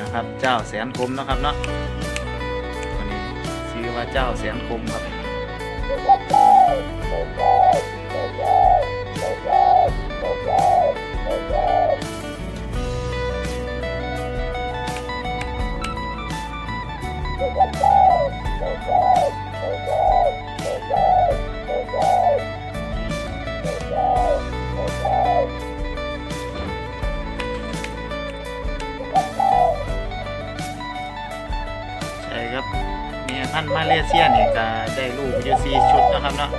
นะครับเจ้าแสนคมนะครับเนาะตัวนี้ชื่อว่าเจ้าแสนคมครับ พันธุ์มาเลเซียนี่ก็ได้ลูกอยู่สี่ชุดนะครับเนาะ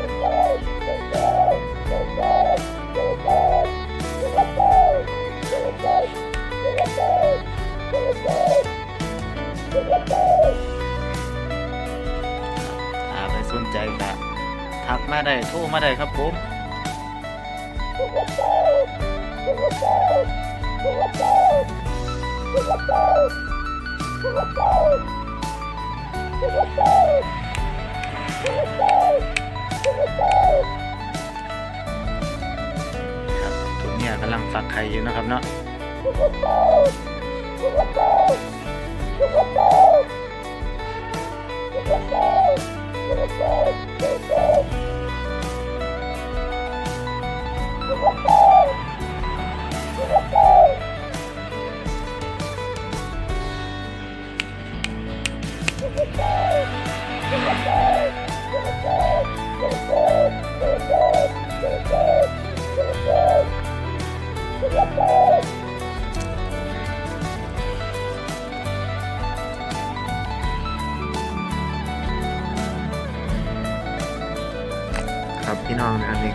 ถ้าไปสนใจก็ทักมาได้โทรมาได้ครับผม ครับตัวเมียกำลังฟักไข่อยู่นะครับเนาะ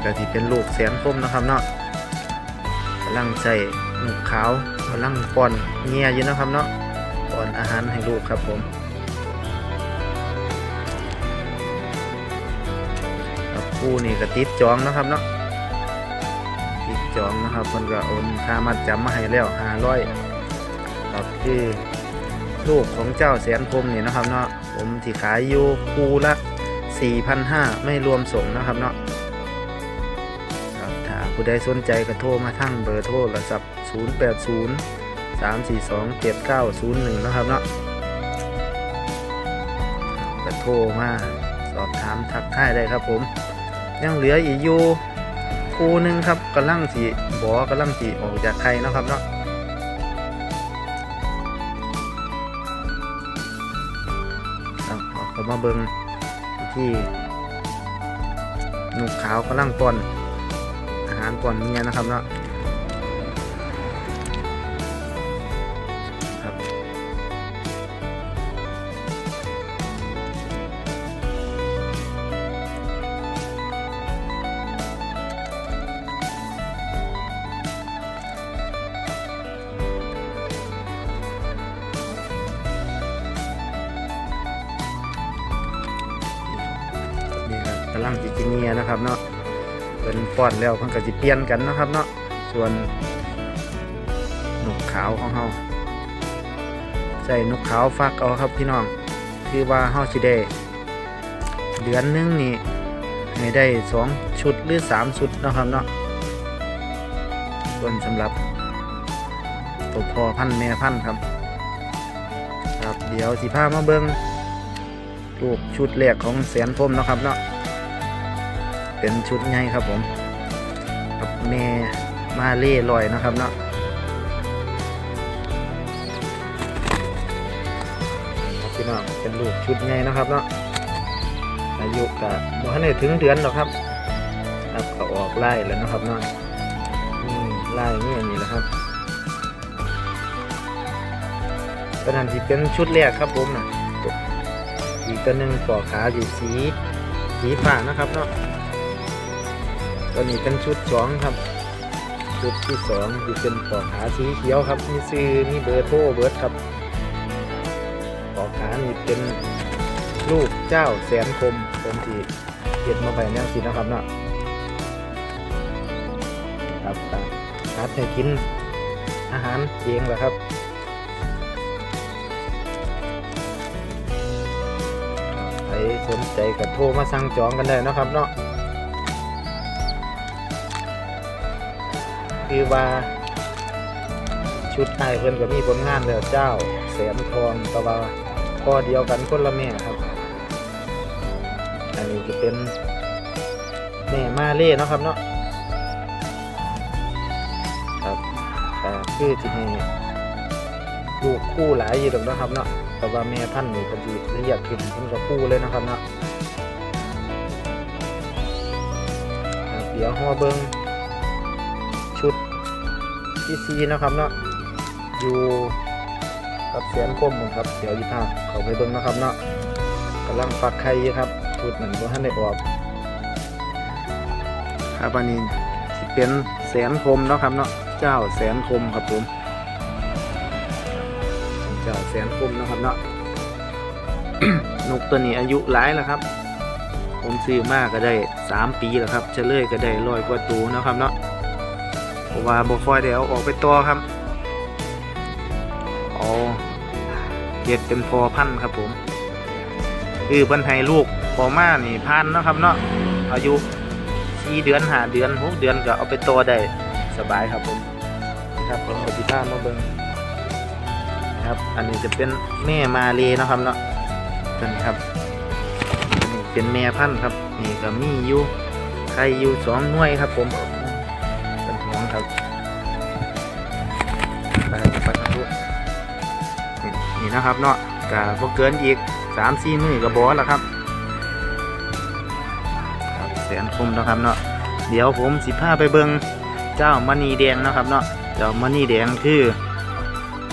ก็ที่เป็นลูกแสนคมนะครับเนาะกำลังใส่หนุกขาวกำลังป้อนเงียอยู่นะครับเนาะป้อนอาหารให้ลูกครับผมครับคู่นี่ก็ติดจองนะครับเนาะติดจองนะครับคนก็โอนค่ามัดจำมาให้แล้วห้าร้อยครับคือลูกของเจ้าแสนคมนี่นะครับเนาะผมที่ขายอยู่คู่ละ4,500ไม่รวมส่งนะครับเนาะ ผู้ใดสนใจก็โทรมาทั้งเบอร์โทรศัพท์ 080 342 7901 นะครับเนาะก็โทรมาสอบถามทักทายได้ครับผม ยังเหลืออีกอยู่คู่หนึ่งครับกำลังสีบอกำลังสีออกจากไข่นะครับเนาะครับเอามาเบิงที่หนุกขาวกำลังปอนาหารป้อนเมียนะครับเนาะครับนี่ครับกำลังจิกินเนียนะครับเนาะ เป็นป้อนแล้วเพิ่นก็จะเปลี่ยนกันนะครับเนาะส่วนนกขาวของเฮาใส่นกขาวฟักเอาครับพี่น้องคือว่าเฮาสิได้เดือนหนึงนี่ให้ได้สองชุดหรือสามชุดนะครับเนาะส่วนสำหรับตัวพอพันธุ์แม่พันธุ์ครับ ครับเดี๋ยวสิพามาเบิงลูกชุดแรกของแสนพรมนะครับเนาะ เป็นชุดใหญ่ครับผมกับแม่มาเล่ลอยนะครับเนาะครับพี่น้องเป็นลูกชุดใหญ่นะครับเนาะอายุกะบ่ทันได้ถึงเดือนหรอกครับครับก็ออกไล่แล้วนะครับเนาะอืมไล่นี่อันนี้แหละครับตอนนั้นที่เป็นชุดแรกครับผมนะอีกตัวหนึ่งปอกขาอยู่สีสีฟ้านะครับเนาะ ตัวนี้เป็นชุดสองครับ ชุดที่สองที่เป็นปอกขาสีเขียวครับมีซื้อมีเบอร์โทรเบิร์ดครับปอกขานี่เป็นลูกเจ้าแสนคมผมที่เก็บมาไปแนวสีนะครับเนาะครับก็คัดให้กินอาหารเองแหละครับใครสนใจก็โทรมาสั่งจองกันได้นะครับเนาะ คือว่า ชุดไทยเพิ่นก็มีผลงานแล้วเจ้าแสนทองตะว่าพ่อเดียวกันคนละแม่ครับ อันนี้จะเป็นแม่มาเล่เนาะครับเนาะครับแต่คือที่นี่ลูกคู่หลายอยู่ดอกเนะครับเนาะแต่ว่าแม่พันธุ์นี่เป็นดีละเอียดขึ้นเพิ่นก็คู่เลยนะครับเนาะเดี๋ยวหัวเบิง ที่ซีนะครับเนาะอยู่กับเสียนคมมครับเดี๋ยวยีพาเขาไปเบิ่งนะครับเนาะกำลังฟักไข่ครับชุดหนึ่งบ่ท่านได้ออกครับอันนี้เป็นแสนคมเนาะครับเนาะเจ้าแสนคมครับผมเจ้าแสนคมนะครับเนาะนกตัวนี้อายุหลายแล้วครับ ผมซื้อมากก็ได้สามปีแล้วครับเฉลยก็ได้ร้อยกว่าตัวนะครับเนาะ เพราะว่าบ่ค่อยได้เอาออกไปตัวครับเอาเก็ดเป็นพอพันครับผมคือพิ่นให้ลูกพอมานี่พันนะครับเนาะอายุสี่เดือนหาเดือนหกเดือนก็เอาไปโตได้สบายครับผมครับผมปฏิภาณมาเบิ่งครับ อันนี้จะเป็นแม่มาเลนะครับเนาะตัวนี้ครับเป็นแม่พันธุ์ครับ นี่ก็มีอยู่ไข่อยู่สองหน่วยครับผม ครับไปไปทางนู้นนี่นะครับเนาะก็บ่เกินอีกสามสี่มือกับบอสแล้วครับแสนคมนะครับเนาะเดี๋ยวผมสิพาไปเบิงเจ้ามณีแดงนะครับเนาะเจ้ามณีแดงคือ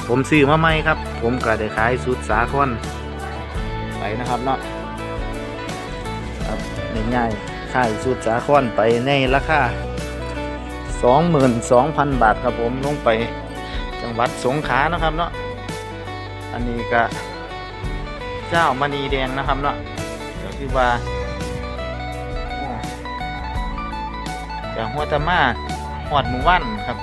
ผมซื้อมาใหม่ครับ ผมก็ได้ขายสุดสาคอนไปนะครับเนาะครับง่ายๆขายสุดสาคอนไปในราคา 22,000 บาทครับผมลงไปจังหวัดสงขลานะครับเนาะอันนี้ก็เจ้ามณีแดงนะครับเนาะก็คือว่าจากหัวตะมาหอดหมู่บ้านครับ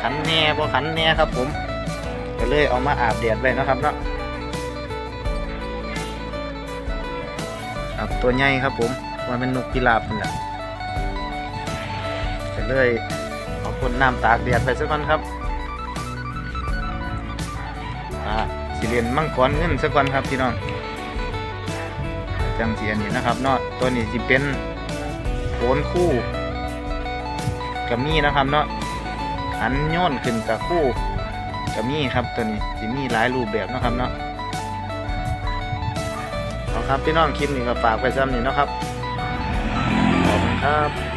ขันแน่บ่ขันแน่ครับผมก็เลยเอามาอาบแดดไว้นะครับเนาะครับตัวใหญ่ครับผมมันเป็นนกพิราบนี่แหละ เลยเอาพ่นน้ำตากแดดไปสักก่อนครับอ่าสิเรียนมังกรเงินสักวันครับพี่น้องจังเสียนี่นะครับเนาะตัวนี้สิเป็นโขนคู่กับมีนะครับเนาะหันโยนขึ้นกับคู่กับมีครับตัวนี้สิมีหลายรูปแบบนะครับเนาะเอาครับพี่น้องคลิปนี้ก็ฝากไปซ้ำนี่นะครับขอบคุณครับ